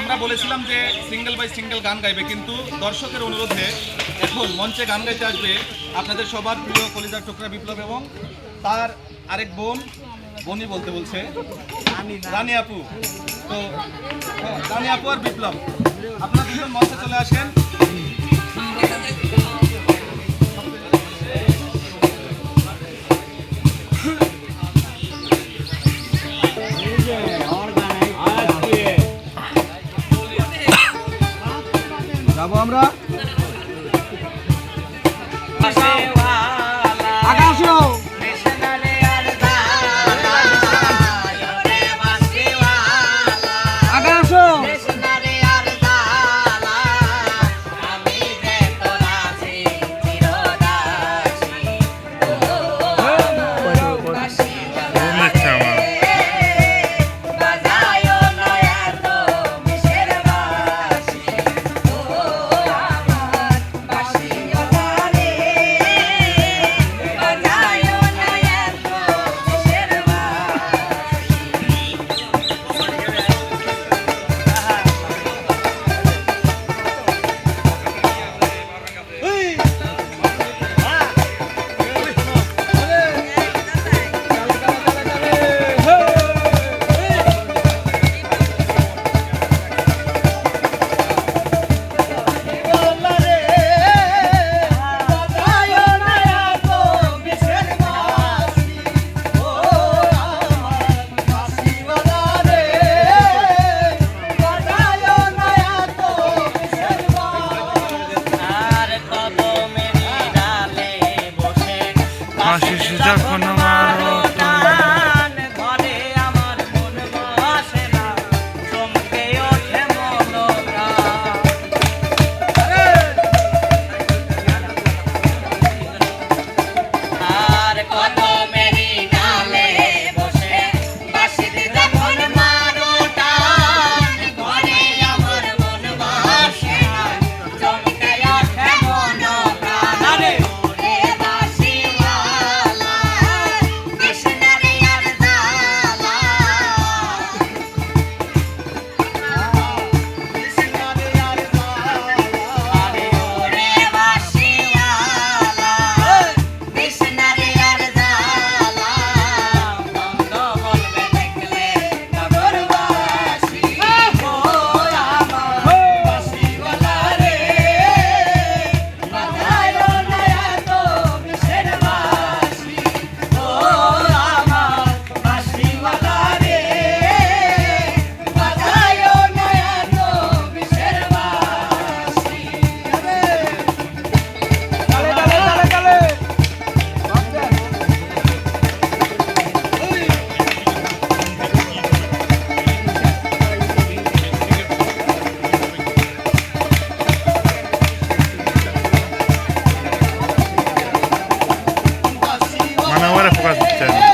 আমরা বলেছিলাম যে সিঙ্গেল বাই সিঙ্গেল গান গাইবে কিন্তু দর্শকের অনুরোধে এখন মঞ্চে গান গাইতে আসবে আপনাদের সবার প্রিয় কলিজার টুকরা বিপ্লব এবং তার আরেক বোন বনি বলতে বলছে রানী আপু। তো হ্যাঁ, রানী আপু আর বিপ্লব। আপনারা দুজন মঞ্চে চলে আসেন। আকাশও attention.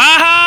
ಆಹಾ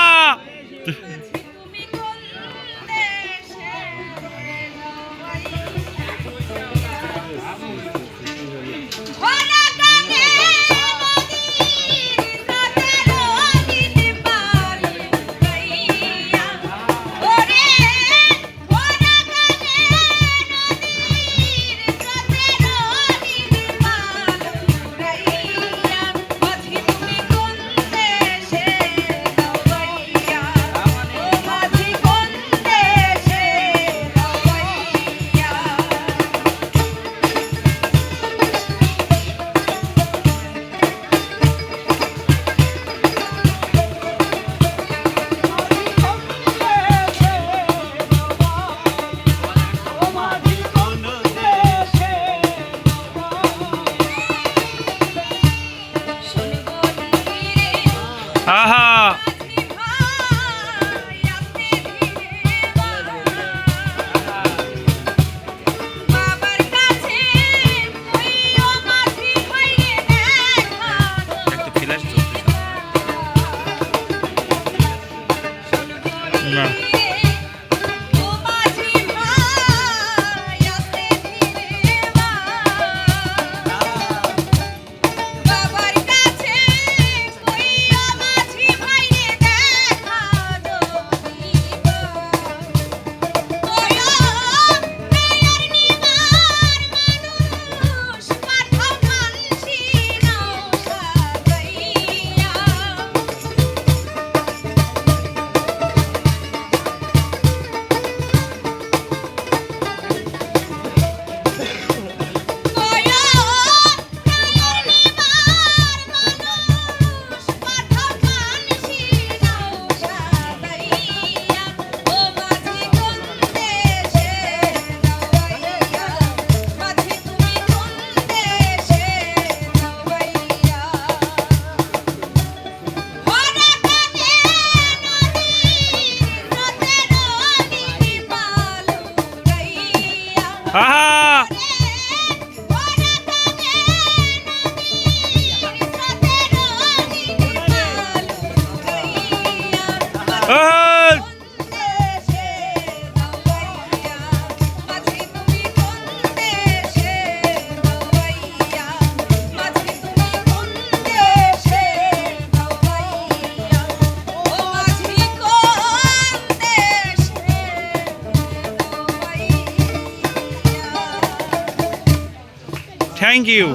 থ্যাংক ইউ